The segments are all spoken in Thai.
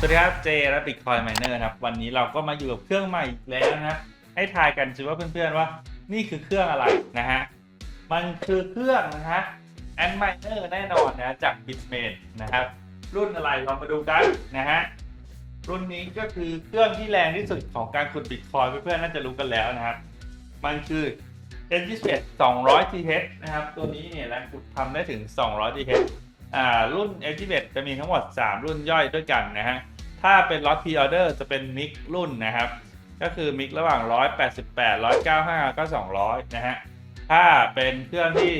สวัสดีครับ เจและบิตคอย m มเนอร์ครับ วันนี้เราก็มาอยู่กับเครื่องใหม่อีกแล้วนะครับให้ทายกันสิว่าเพื่อนๆว่า นี่คือเครื่องอะไรนะฮะ มันคือเครื่องนะฮะแอนไมเนอร์แน่นอนนะจาก Bitmain นะครับ รุ่นอะไรเรามาดูกันนะฮะ รุ่นนี้ก็คือเครื่องที่แรงที่สุดของการขุดบิตคอยเพื่อนๆน่าจะรู้กันแล้วนะครับ มันคือ N21 200 TH นะครับ ตัวนี้เนี่ยแรงขุดทำได้ถึง 200 TH รุ่น N21 จะมีทั้งหมด 3 รุ่นย่อยด้วยกันนะฮะ ถ้าเป็นล็อต pre order จะเป็นมิกรุ่นนะครับ ก็คือมิกระหว่าง 188 195 ก็ 200 นะฮะ ถ้าเป็นเครื่องที่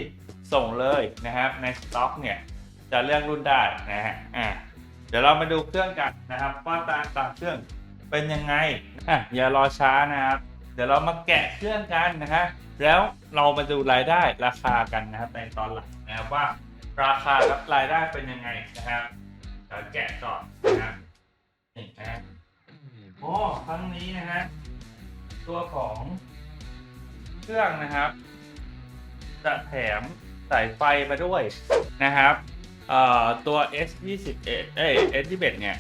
ส่งเลยนะครับในสต็อกเนี่ยจะเลือกรุ่นได้นะฮะ อ่าเดี๋ยวเรามาดูเครื่องกันนะครับว่าตางต่างเครื่องเป็นยังไง อะอย่ารอช้านะครับ เดี๋ยวเรามาแกะเครื่องกันนะฮะ แล้วเรามาดูรายได้ราคากันนะครับในตอนหลังนะครับว่า ราคากับรายได้เป็นยังไงนะครับเดี๋ยวแกะก่อนนะครับนี่นะโอ้ครั้งนี้นะฮะตัวของเครื่องนะครับ จะแถมสายไฟมาด้วยนะครับเอ่อตัว S21 เอ้ย S21 เนี่ย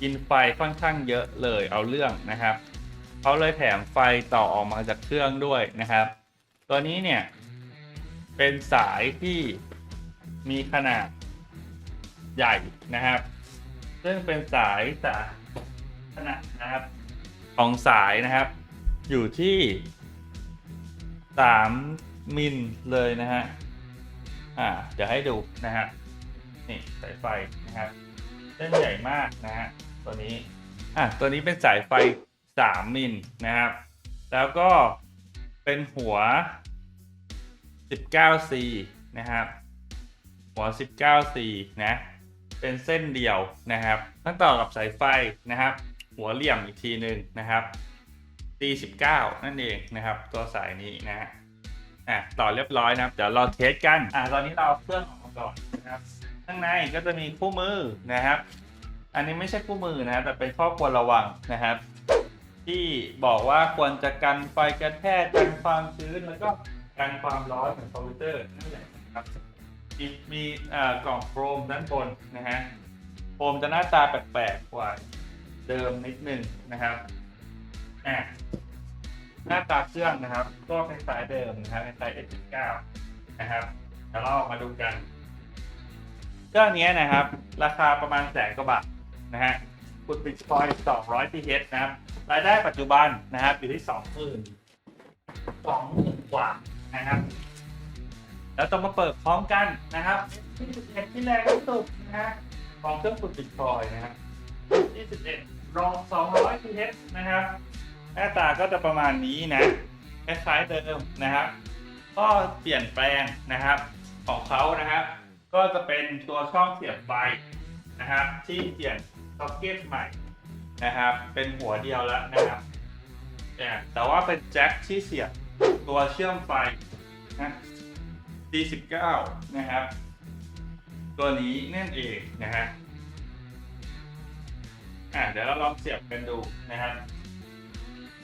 กินไฟค่อนข้างเยอะเลยเอาเรื่องนะครับเขาเลยแถมไฟต่อออกมาจากเครื่องด้วยนะครับ ตัวนี้เนี่ยเป็นสายที่ มีขนาดใหญ่นะครับ ซึ่งเป็นสายสาขนาดนะครับของสายนะครับ อยู่ที่ 3 มิลเลยนะฮะอ่าเดี๋ยวให้ดูนะฮะนี่สายไฟนะครับเส้นใหญ่มากนะฮะตัวนี้อะตัวนี้เป็นสายไฟ 3 มิลนะครับ แล้วก็เป็นหัว 19C นะครับ หัว 19C นะ เป็นเส้นเดียวนะครับตั้งต่อกับสายไฟนะครับ หัวเหลี่ยมอีกทีหนึ่งนะครับ C19 นั่นเองนะครับ ตัวสายนี้นะฮะอะต่อเรียบร้อยนะครับเดี๋ยวเราเทสกันอะตอนนี้เราเครื่องออกมาก่อนนะครับข้างในก็จะมีคู่มือนะครับ อันนี้ไม่ใช่คู่มือนะครับแต่เป็นข้อควรระวังนะครับ ที่บอกว่าควรจะกันไฟกระแทกกันความชื้นแล้วก็กันความร้อนเหมือนคอมพิวเตอร์นั่นแหละนะครับ มีกล่องโครมด้านบนนะฮะโครมจะหน้าตาแปลกๆกว่าเดิมนิดนึงนะครับอะหน้าตาเครื่องนะครับ ก็คล้ายเดิมนะครับคล้ายๆ S9 นะครับเดี๋ยวเรามาดูกัน เครื่องนี้นะครับ ราคาประมาณแสนกว่าบาทนะฮะคุณบิตคอย200 TH นะครับ รายได้ปัจจุบันนะครับอยู่ที่สองหมื่นสองหมื่นกว่านะครับ แล้วต้องมาเปิดพร้อมกันนะครับที่11ที่แรงที่สุดนะฮะของเครื่องขุดบิตคอยนะครับ21รอง 200 TH นะครับ หน้าตาก็จะประมาณนี้นะคล้ายๆเดิมนะครับ ก็เปลี่ยนแปลงนะครับของเขานะครับก็จะเป็นตัวช่องเสียบไฟนะครับ ที่เปลี่ยนซ็อกเก็ตใหม่นะครับ เป็นหัวเดียวแล้วนะครับแต่ว่าเป็นแจ็คที่เสียบตัวเชื่อมไฟนะ D19 นะครับ ตัวนี้นั่นเองนะฮะอะเดี๋ยวเราลองเสียบกันดูนะครับ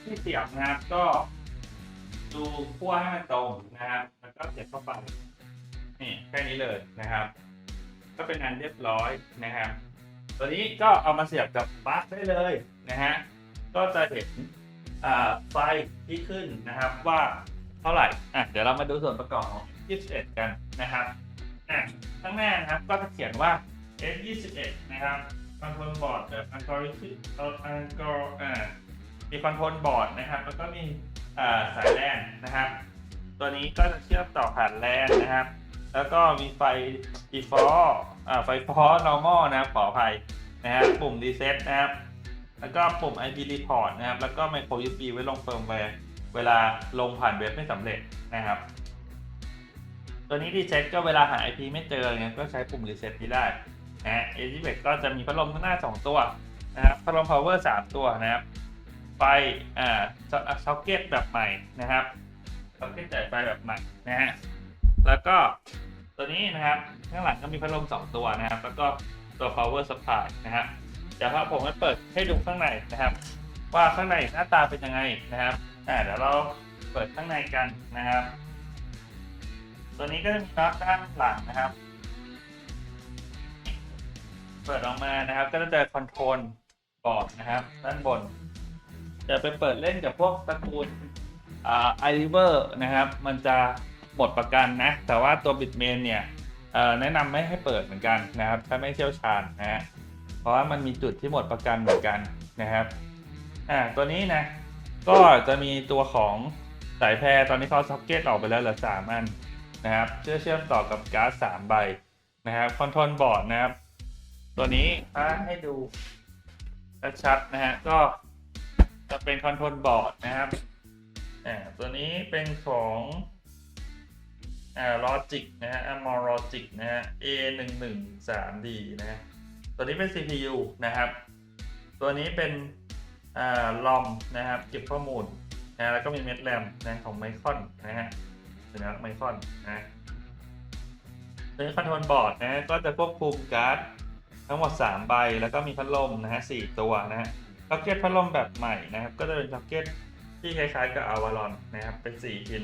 ที่เสียบนะครับก็ดูขั้วให้มันตรงนะครับแล้วก็เสียบเข้าไปนี่แค่นี้เลยนะครับ ก็เป็นอันเรียบร้อยนะครับ ตัวนี้ก็เอามาเสียบกับปลั๊กได้เลยนะฮะก็จะเห็นอ่าไฟที่ขึ้นนะครับว่า เท่าไหร่อะเดี๋ยวเรามาดูส่วนประกอบของ21 กันนะครับอะข้างหน้านะครับก็จะเขียนว่า F21 นะครับคอนโทรลบอร์ดแบบอังกอริทึอังกอร์อ่ามีคอนโทรลบอร์ดนะครับแล้วก็มีอ่าสายแลนนะครับ ตัวนี้ก็จะเชื่อมต่อผ่านแลนนะครับ แล้วก็มีไฟ default อ่าไฟ default normal นะครับขออภัยนะฮะปุ่ม reset นะครับ แล้วก็ปุ่ม IP report นะครับ แล้วก็ micro USB ไว้ลงเฟิร์มแวร์ เวลาลงผ่านเว็บไม่สำเร็จนะครับ ตัวนี้ reset ก็เวลาหา IP ไม่เจอเนี่ยก็ใช้ปุ่ม reset นี้ได้นะฮะ a 2 1ก็จะมีพัดลมข้างหน้า 2 ตัวนะครับพัดลม power 3 ตัวนะครับไฟอ่าซ็อกเก็ตแบบใหม่นะครับซ็อกเก็ตจ่ายไฟแบบใหม่นะฮะแล้วก็ตัวนี้นะครับข้างหลังก็มีพัดลม 2 ตัวนะครับ แล้วก็ตัว power supply นะครับเดี๋ยวผมจะเปิดให้ดูข้างในนะครับ ว่าข้างในหน้าตาเป็นยังไงนะครับ อ่าเดี๋ยวเราเปิดข้างในกันนะครับ ตัวนี้ก็จะมีน็อตด้านหลังนะครับ เปิดออกมานะครับ ก็จะเจอคอนโทรลบอร์ดนะครับ ด้านบน จะไปเปิดเล่นกับพวกตระกูลอ่าไอริเวอร์นะครับ มันจะหมดประกันนะ แต่ว่าตัวบิตเมนเนี่ยแนะนำไม่ให้เปิดเหมือนกันนะครับ ถ้าไม่เชี่ยวชาญนะฮะเพราะว่ามันมีจุดที่หมดประกันเหมือนกันนะครับอ่าตัวนี้นะ ก็จะมีตัวของสายแพรตอนนี้เขาซ็อกเก็ตออกไปแล้วเหลือสามอันนะครับเชื่อเชื่อมต่อกับการ์ดสามใบนะครับคอนโทรลบอร์ดนะครับ ตัวนี้ถ้าให้ดูชัดๆนะฮะก็จะเป็นคอนโทรลบอร์ดนะครับอ่าตัวนี้เป็นของอ่า logic นะฮะ amor logic นะฮะ a 1 1 3 d นะฮะตัวนี้เป็น CPU นะครับ ตัวนี้เป็น ลอมนะครับเก็บข้อมูลนะแล้วก็มีเม็ดแรมนะของไมคอนนะฮะสัญลักษณ์ไมคอนนะตัวนี้คอนโทรลบอร์ดนะก็จะควบคุมการ์ดทั้งหมด 3 ใบ แล้วก็มีพัดลมนะฮะ4ตัวนะฮะซ็อกเก็ตพัดลมแบบใหม่นะครับ ก็จะเป็นซ็อกเก็ตที่คล้ายๆกับอาวารอนนะครับ เป็น 4 พิน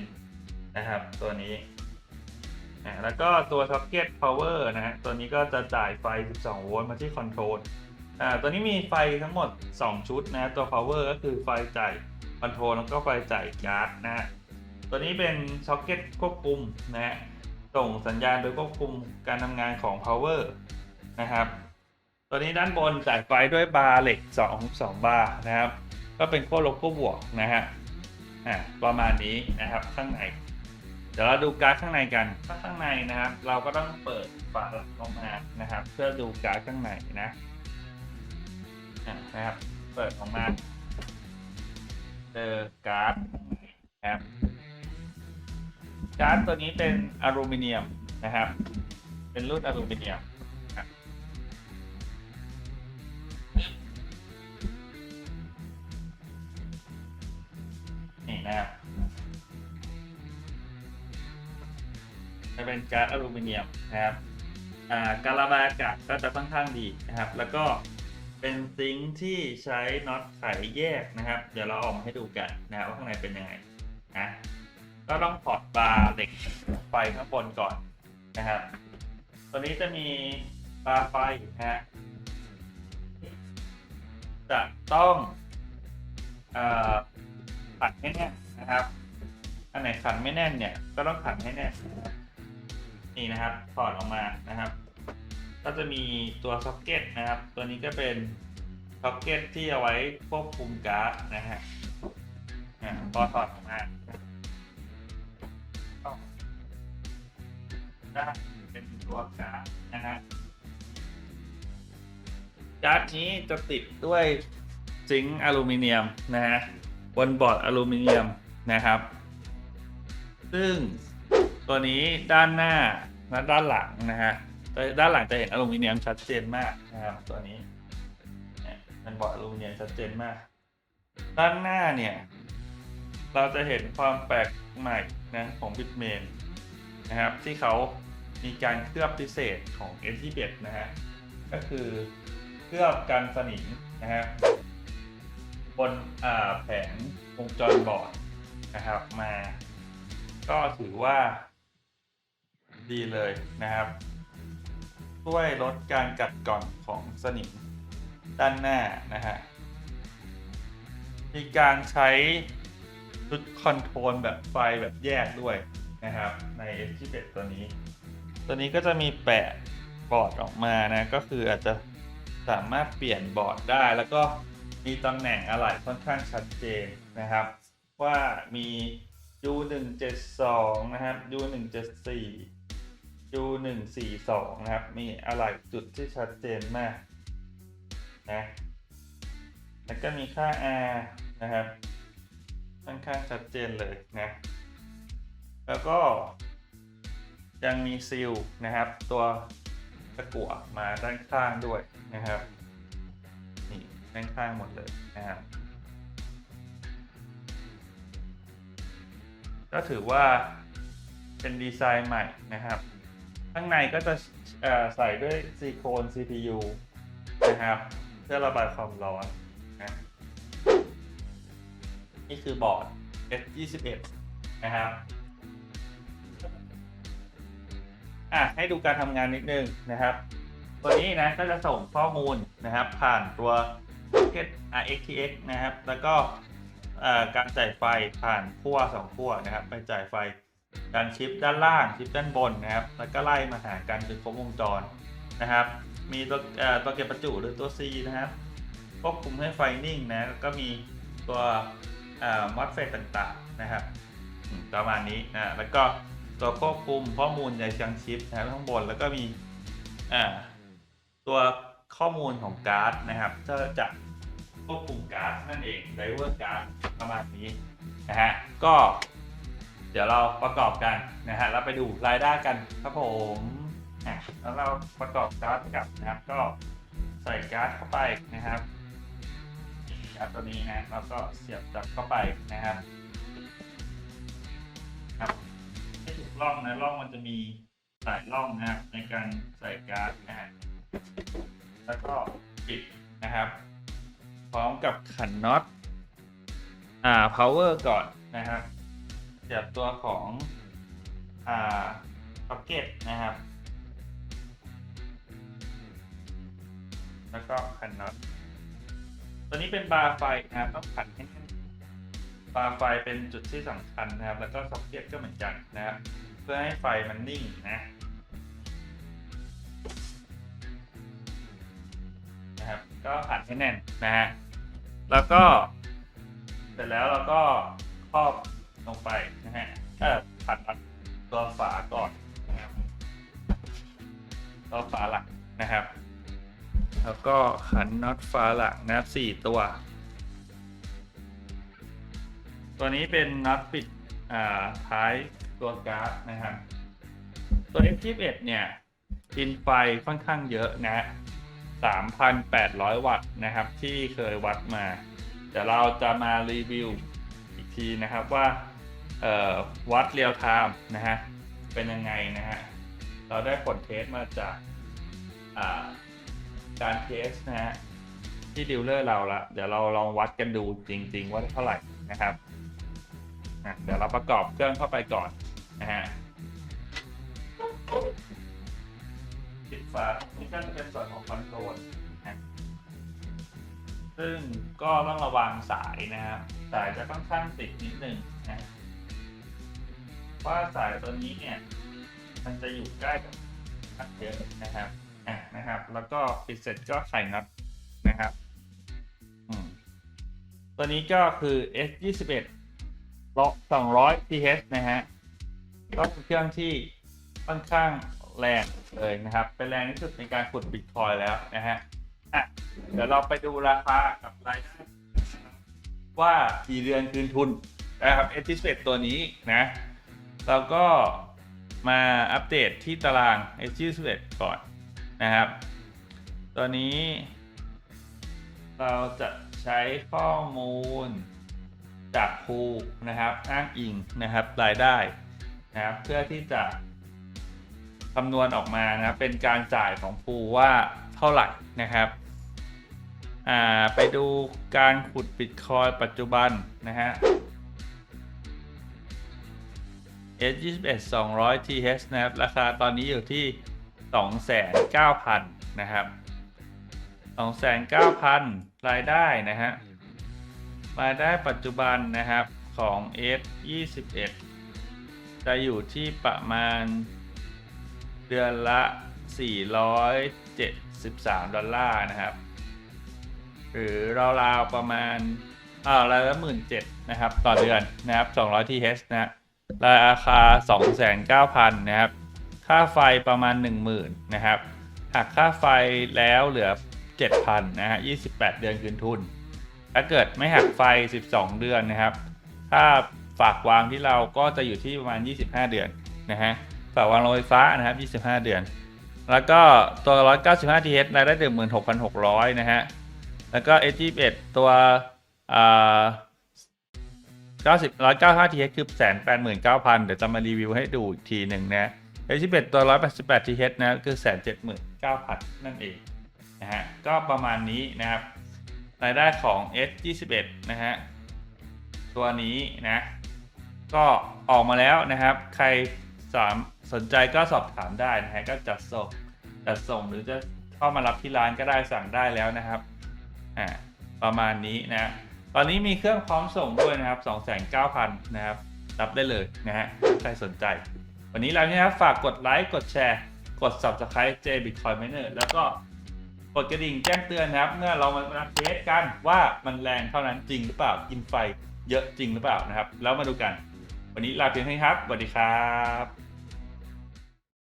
นะครับ ตัวนี้อ่าแล้วก็ตัวซ็อกเก็ตพาวเวอร์นะฮะตัวนี้ก็จะจ่ายไฟ 12 โวลต์มาที่คอนโทรล อ่าตัวนี้มีไฟทั้งหมด 2 ชุดนะตัว power ก็คือไฟจ่ายคอนโทรลแล้วก็ไฟจ่ายการ์ดนะฮะตัวนี้เป็นช็อคเก็ตควบคุมนะฮะส่งสัญญาณโดยควบคุมการทำงานของ power นะครับตัวนี้ด้านบนจ่ายไฟด้วยบาร์เหล็ก2 2บาร์นะครับ ก็เป็นขั้วลบขั้วบวกนะฮะอ่าประมาณนี้นะครับข้างในเดี๋ยวเราดูการ์ดข้างในกันถ้าข้างในนะครับ เราก็ต้องเปิดฝาลงมานะครับ เพื่อดูการ์ดข้างในนะ นะครับ เปิดออกมาเจอการ์ดนะครับการ์ดตัวนี้เป็นอลูมิเนียมนะครับ เป็นรุ่นอลูมิเนียมนี่นะครับจะเป็นการ์ดอลูมิเนียมนะครับ อ่าการระบายอากาศก็จะค่อนข้างดีนะครับ แล้วก็ เป็นซิงค์ที่ใช้น็อตไขแยกนะครับ เดี๋ยวเราออกมาให้ดูกันนะว่าข้างในเป็นยังไงนะก็ต้องถอดบาร์เหล็กไฟข้างบนก่อนนะครับ ตัวนี้จะมีบาร์ไฟนะฮะจะต้องอขันให้แน่นนะครับ อันไหนขันไม่แน่นเนี่ยก็ต้องขันให้แน่นนี่นะครับถอดออกมานะครับ ก็จะมีตัวซ็อกเก็ตนะครับ ตัวนี้ก็เป็นซ็อกเก็ตที่เอาไว้ควบคุมการ์ดนะฮะอ่าพอถอดออกมาก็ได้เป็นตัวการ์ดนะฮะการ์ดนี้จะติดด้วยซิงค์อลูมิเนียมนะฮะบนบอร์ดอลูมิเนียมนะครับ ซึ่งตัวนี้ด้านหน้าและด้านหลังนะฮะ ด้านหลังจะเห็นอลูมิเนียมชัดเจนมากนะครับตัวนี้เนี่ยเป็นบอร์ดอลูมิเนียมชัดเจนมาก ด้านหน้าเนี่ย เราจะเห็นความแปลกใหม่นะของบิตเมนนะครับ ที่เขามีการเคลือบพิเศษของ n 1 1นะฮะก็คือเคลือบกันสนิมนะฮะบนแผงวงจรบอร์ดนะครับมา ก็ถือว่าดีเลยนะครับ ช่วยลดการกัดกร่อนของสนิมด้านหน้านะฮะ มีการใช้ชุดคอนโทรลแบบไฟแบบแยกด้วยนะครับ ใน s 1ตัวนี้ ตัวนี้ก็จะมีแปะบอร์ดออกมานะ ก็คืออาจจะสามารถเปลี่ยนบอร์ดได้ แล้วก็มีตำแหน่งอะไหล่ค่อนข้างชัดเจนนะครับ ว่ามี U 1 7 2 นะครับ U174 U 1 7 4 U 1 4 2นะครับ มีอะไหล่จุดที่ชัดเจนมากนะแล้วก็มีค่า R นะครับค่อนข้างชัดเจนเลยนะแล้วก็ ยังมีซีลนะครับ ตัวตะกั่วมาด้านข้างด้วยนะครับนี่ด้านข้างหมดเลยนะครับก็ถือว่าเป็นดีไซน์ใหม่นะครับ ข้างในก็จะใส่ด้วยซิลิโคน CPU นะครับเพื่อระบายความร้อนนะนี่คือบอร์ด S21 นะครับอะให้ดูการทำงานนิดนึงนะครับ ตัวนี้นะก็จะส่งข้อมูลนะครับ ผ่านตัว Socket RxTX นะครับ แล้วก็การจ่ายไฟผ่านขั้วสองขั้วนะครับ ไปจ่ายไฟ การชิปด้านล่างชิปด้านบนนะครับ แล้วก็ไล่มาหากันจนครบวงจรนะครับ มีตัวตัวเก็บประจุหรือตัว C นะครับควบคุมให้ไฟนิ่งนะแล้วก็มีตัวมอสเฟตต่างๆนะครับประมาณนี้นะแล้วก็ตัวควบคุมข้อมูลในยังชิปนะครับข้างบนแล้วก็มีตัวข้อมูลของการ์ดนะครับจะจะควบคุมการ์ดนั่นเองไดเวอร์การ์ดประมาณนี้นะฮะก็ เดี๋ยวเราประกอบกันนะฮะแล้วไปดูรายได้กันครับผมอะแล้วเราประกอบการ์ดกับนะครับ ก็ใส่การ์ดเข้าไปนะครับการ์ดตัวนี้นะแล้วก็เสียบจับเข้าไปนะครับครับให้ถูกร่องนะร่องมันจะมีหลายร่องนะครับในการใส่การ์ดนะฮะแล้วก็ปิดนะครับ พร้อมกับขันน็อตอ่า power ก่อนนะครับ เสียบตัวของอ่า socket นะครับ แล้วก็ขันน็อตตัวนี้เป็นบาร์ไฟนะครับต้องขันให้แน่นบาร์ไฟเป็นจุดที่สำคัญนะครับ แล้วก็ซ็อกเก็ตก็เหมือนกันนะครับเพื่อให้ไฟมันนิ่งนะนะครับ ก็ขันให้แน่นนะฮะแล้วก็ เสร็จแล้วเราก็ครอบ ลงไปนะฮะเออขันตัวฝาก่อนนะครับตัวฝาหลักนะครับ แล้วก็ขันน็อตฝาหลังนะครับสี่ตัว ตัวนี้เป็นน็อตปิดอ่าท้ายตัวการ์ดนะครับ ตัว F21 เนี่ยกินไฟค่อนข้างเยอะนะ 3,800 วัตต์นะครับ ที่เคยวัดมาเดี๋ยวเราจะมารีวิวอีกทีนะครับว่า วัดเรียลไทม์นะฮะ เป็นยังไงนะฮะ เราได้ผลเทสมาจากาการเทสนะฮะ ที่ดิวเลอร์เราละ เดี๋ยวเราลองวัดกันดูจริง ๆ ว่าเท่าไหร่นะครับ เดี๋ยวเราประกอบเครื่องเข้าไปก่อนนะฮะปิดฝานี่ก็จะเป็นส่วนของคอนโทรลซึ่งก็ต้องระวังสายนะครับ สายจะค่อนข้างติดนิดนึงนะ ว่าสายตัวนี้เนี่ยมันจะอยู่ใกล้กับนัดเยอะนะครับอะนะครับ แล้วก็ปิดเสร็จก็ใส่น็อตนะครับอืมตัวนี้ก็คือ S 2 1ล็อก200 TH นะฮะก็เป็นเครื่องที่ค่อนข้างแรงเลยนะครับ เป็นแรงที่สุดในการขุดบิตคอยแล้วนะฮะอะเดี๋ยวเราไปดูราคากับรายได้ว่ากี่เดือนคืนทุนนะครับ S 2 1ตัวนี้นะ เราก็มาอัปเดตที่ตาราง S 2 1ก่อนนะครับตัวนี้ เราจะใช้ข้อมูลจากครูนะครับ อ้างอิงนะครับรายได้นะครับเพื่อที่จะคำนวณออกมานะครับเป็นการจ่ายของครูว่าเท่าไหร่นะครับอ่าไปดูการขุดบิตคอยปัจจุบันนะฮะ S21 200 TH นะครับราคาตอนนี้อยู่ที่ 29,000นะครับ 29,000 รายได้นะฮะ รายได้ปัจจุบันนะครับของ F21 จะอยู่ที่ประมาณเดือนละ 473 ดอลลาร์นะครับ หรือราวๆประมาณอ่ารายละหมื่นเจ็ดนะครับ ต่อเดือนนะครับ 200 TH นะฮะ ราคา 29,000นะครับ ค่าไฟประมาณ 10,000นะครับ หักค่าไฟแล้วเหลือ 7,000นะฮะ 28 เดือนคืนทุน ถ้าเกิดไม่หักไฟ 12 เดือนนะครับ ถ้าฝากวางที่เราก็จะอยู่ที่ประมาณ 25 เดือนนะฮะ ฝากวางโรงไฟฟ้านะครับ 25 เดือน แล้วก็ตัว 195 TH รายได้16,600 นะฮะ แล้วก็ S21 ตัวอ่า 90 195 TH คือ 189,000 เดี๋ยวจะมารีวิวให้ดูอีกทีหนึ่งนะ S21 ตัว 188 TH นะ คือ 179,000 นั่นเองนะฮะ ก็ประมาณนี้นะครับ รายได้ของ S21 นะฮะ ตัวนี้นะ ก็ออกมาแล้วนะครับ ใครสามสนใจก็สอบถามได้นะฮะ ก็จัดส่ง จัดส่งหรือจะเข้ามารับที่ร้านก็ได้สั่งได้แล้วนะครับ อ่า ประมาณนี้นะ ตอนนี้มีเครื่องพร้อมส่งด้วยนะครับ 29,000 นะครับ รับได้เลยนะฮะ ใครสนใจ วันนี้เราเนี่ยครับฝากกดไลค์ กดแชร์ กด Subscribe J Bitcoin Miner แล้วก็กดกระดิ่งแจ้งเตือนนะครับ เมื่อเรามาเทสกันว่ามันแรงเท่านั้นจริงหรือเปล่า กินไฟเยอะจริงหรือเปล่านะครับ แล้วมาดูกัน วันนี้ลาเพียงเท่านี้ครับ สวัสดีครับ